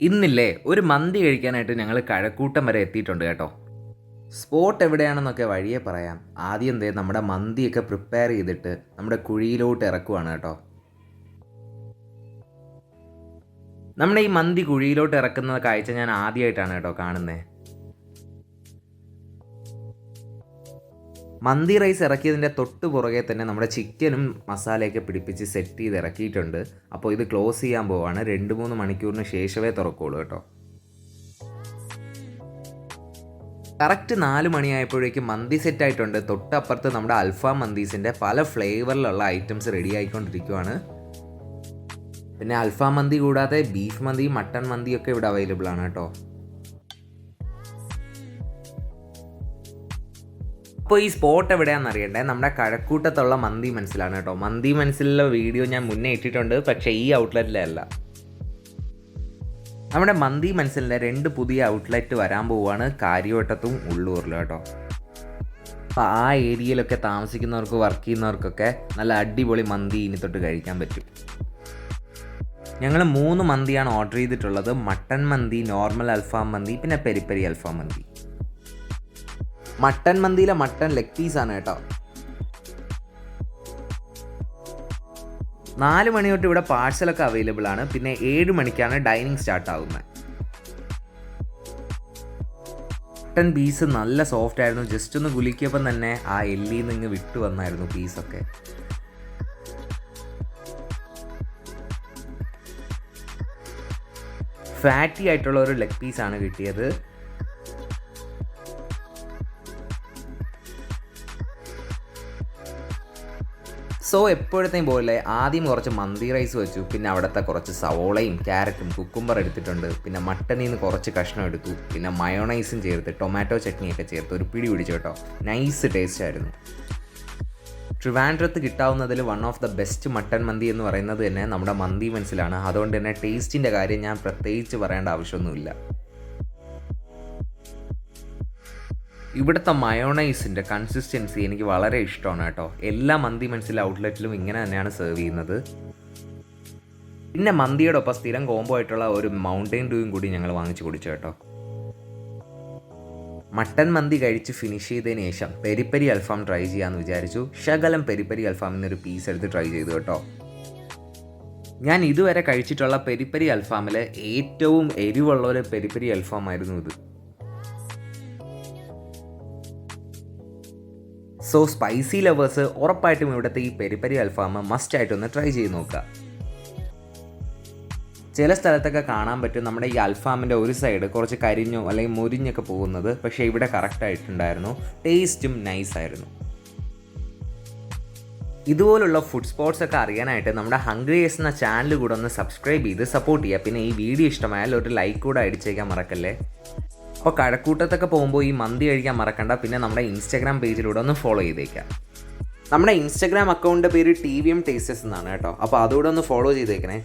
ഇന്നില്ലേ ഒരു മന്തി കഴിക്കാനായിട്ട് ഞങ്ങൾ കഴക്കൂട്ടം വരെ എത്തിയിട്ടുണ്ട് കേട്ടോ. സ്പോട്ട് എവിടെയാണെന്നൊക്കെ വഴിയെ പറയാം. ആദ്യം എന്തേ നമ്മുടെ മന്തിയൊക്കെ പ്രിപ്പയർ ചെയ്തിട്ട് നമ്മുടെ കുഴിയിലോട്ട് ഇറക്കുവാണ് കേട്ടോ. നമ്മുടെ ഈ മന്തി കുഴിയിലോട്ട് ഇറക്കുന്ന കാഴ്ച ഞാൻ ആദ്യമായിട്ടാണ് കേട്ടോ കാണുന്നത് മന്തി റൈസ് ഇറക്കിയതിന്റെ തൊട്ട് പുറകെ തന്നെ നമ്മുടെ ചിക്കനും മസാലയൊക്കെ പിടിപ്പിച്ച് സെറ്റ് ചെയ്ത് ഇറക്കിയിട്ടുണ്ട്. അപ്പോൾ ഇത് ക്ലോസ് ചെയ്യാൻ പോവാണ്. രണ്ട് മൂന്ന് മണിക്കൂറിന് ശേഷമേ തുറക്കുള്ളൂ കേട്ടോ. കറക്റ്റ് നാല് മണിയായപ്പോഴേക്കും മന്തി സെറ്റ് ആയിട്ടുണ്ട്. തൊട്ടപ്പുറത്ത് നമ്മുടെ അൽഫാം മന്തീസിന്റെ പല ഫ്ലേവറിലുള്ള ഐറ്റംസ് റെഡി ആയിക്കൊണ്ടിരിക്കുവാണ്. പിന്നെ അൽഫാം മന്തി കൂടാതെ ബീഫ് മന്തി മട്ടൺ മന്തിയൊക്കെ ഇവിടെ അവൈലബിൾ ആണ് കേട്ടോ. അപ്പോൾ ഈ സ്പോട്ട് എവിടെയാണെന്ന് അറിയണ്ടേ? നമ്മുടെ കഴക്കൂട്ടത്തുള്ള മന്തി മനസ്സിലാണ് കേട്ടോ. മന്തി മനസ്സിലുള്ള വീഡിയോ ഞാൻ മുന്നേ ഇട്ടിട്ടുണ്ട് പക്ഷേ ഈ ഔട്ട്ലെറ്റിലല്ല നമ്മുടെ മന്തി മനസ്സിലെ രണ്ട് പുതിയ ഔട്ട്ലെറ്റ് വരാൻ പോവുകയാണ് കാര്യവട്ടത്തും ഉള്ളൂരിലും കേട്ടോ. അപ്പോൾ ആ ഏരിയയിലൊക്കെ താമസിക്കുന്നവർക്ക് വർക്ക് ചെയ്യുന്നവർക്കൊക്കെ നല്ല അടിപൊളി മന്തി ഇനി തൊട്ട് കഴിക്കാൻ പറ്റും. ഞങ്ങൾ മൂന്ന് മന്തിയാണ് ഓർഡർ ചെയ്തിട്ടുള്ളത്. മട്ടൺ മന്തി നോർമൽ അൽഫാം മന്തി പിന്നെ പെരിപ്പെരി അൽഫാം മന്തി. മട്ടൻ മന്തിയിലെ മട്ടൻ ലെഗ് പീസാണ് കേട്ടോ. നാല് മണി തൊട്ട് ഇവിടെ പാഴ്സലൊക്കെ അവൈലബിൾ ആണ്. പിന്നെ ഏഴ് മണിക്കാണ് ഡൈനിങ് സ്റ്റാർട്ട് ആകുന്നത് മട്ടൻ പീസ് നല്ല സോഫ്റ്റ് ആയിരുന്നു. ജസ്റ്റ് ഒന്ന് ഗുലിക്കിയപ്പം തന്നെ ആ എല്ലിൽ നിന്ന് ഇങ്ങ് വിട്ടു വന്നായിരുന്നു പീസൊക്കെ ഫാറ്റി ആയിട്ടുള്ള ഒരു ലെഗ് പീസാണ് കിട്ടിയത്. സോ എപ്പോഴത്തെയും പോലെ ആദ്യം കുറച്ച് മന്തി റൈസ് വെച്ചു. പിന്നെ അവിടുത്തെ കുറച്ച് സവോളയും ക്യാരറ്റും കുക്കുംബർ എടുത്തിട്ടുണ്ട്. പിന്നെ മട്ടനിൽ നിന്ന് കുറച്ച് കഷ്ണം എടുത്തു. പിന്നെ മയോണൈസും ചേർത്ത് ടൊമാറ്റോ ചട്നിയൊക്കെ ചേർത്ത് ഒരു പിടി പിടിച്ചു കേട്ടോ. നൈസ് ടേസ്റ്റ് ആയിരുന്നു. ട്രിവാൻഡ്രത്ത് കിട്ടാവുന്നതിൽ one of the best mutton മന്തി എന്ന് പറയുന്നത് തന്നെ നമ്മുടെ മന്തി മനസ്സിലാണ്. അതുകൊണ്ട് തന്നെ ടേസ്റ്റിന്റെ കാര്യം ഞാൻ പ്രത്യേകിച്ച് പറയേണ്ട ആവശ്യമൊന്നുമില്ല. ഇവിടുത്തെ മയോണൈസിന്റെ കൺസിസ്റ്റൻസി എനിക്ക് വളരെ ഇഷ്ടമാണ് കേട്ടോ. എല്ലാ മന്തി മനസ്സിലെ ഔട്ട്ലെറ്റിലും ഇങ്ങനെ തന്നെയാണ് സെർവ് ചെയ്യുന്നത്. പിന്നെ മന്തിയുടെ ഒപ്പം സ്ഥിരം കോംബോ ആയിട്ടുള്ള ഒരു മൗണ്ടൈൻ ഡ്യൂയും കൂടി ഞങ്ങൾ വാങ്ങിച്ചു കുടിച്ചു കേട്ടോ. മട്ടൻ മന്തി കഴിച്ച് ഫിനിഷ് ചെയ്തതിന് ശേഷം പെരിപ്പരി അൽഫാം ട്രൈ ചെയ്യാമെന്ന് വിചാരിച്ചു. ശകലം പെരിപ്പരി അൽഫാമിൽ ഒരു പീസ് എടുത്ത് ട്രൈ ചെയ്തു കേട്ടോ. ഞാൻ ഇതുവരെ കഴിച്ചിട്ടുള്ള പെരിപ്പരി അൽഫാമിലെ ഏറ്റവും എരിവുള്ള ഒരു പെരിപ്പരി അൽഫാമായിരുന്നു ഇത്. സോ സ്പൈസി ലവേഴ്സ് ഉറപ്പായിട്ടും ഇവിടുത്തെ ഈ പെരിപ്പരി അൽഫാം മസ്റ്റ് ആയിട്ടൊന്ന് ട്രൈ ചെയ്ത് നോക്കുക. ചില സ്ഥലത്തൊക്കെ കാണാൻ പറ്റും നമ്മുടെ ഈ അൽഫാമിന്റെ ഒരു സൈഡ് കുറച്ച് കരിഞ്ഞോ അല്ലെങ്കിൽ മുരിഞ്ഞൊക്കെ പോകുന്നത് പക്ഷേ ഇവിടെ കറക്റ്റായിട്ടുണ്ടായിരുന്നു ടേസ്റ്റും നൈസായിരുന്നു ഇതുപോലുള്ള ഫുഡ് സ്പോട്ട്സ് ഒക്കെ അറിയാനായിട്ട് നമ്മുടെ ഹംഗ്രിയേഴ്സ് എന്ന ചാനൽ കൂടെ ഒന്ന് സബ്സ്ക്രൈബ് ചെയ്ത് സപ്പോർട്ട് ചെയ്യുക. പിന്നെ ഈ വീഡിയോ ഇഷ്ടമായാൽ ഒരു ലൈക്ക് കൂടെ അടിച്ചേക്കാൻ മറക്കല്ലേ? അപ്പോൾ കഴക്കൂട്ടത്തൊക്കെ പോകുമ്പോൾ ഈ മന്തി കഴിക്കാൻ മറക്കണ്ട. പിന്നെ നമ്മുടെ ഇൻസ്റ്റാഗ്രാം പേജിലൂടെ ഒന്ന് ഫോളോ ചെയ്തേക്കാം. നമ്മുടെ ഇൻസ്റ്റാഗ്രാം അക്കൗണ്ടിന്റെ പേര് ടി വി എം ടേസ്റ്റസ് എന്നാണ് കേട്ടോ. അപ്പോൾ അതുകൂടെ ഒന്ന് ഫോളോ ചെയ്തേക്കണേ.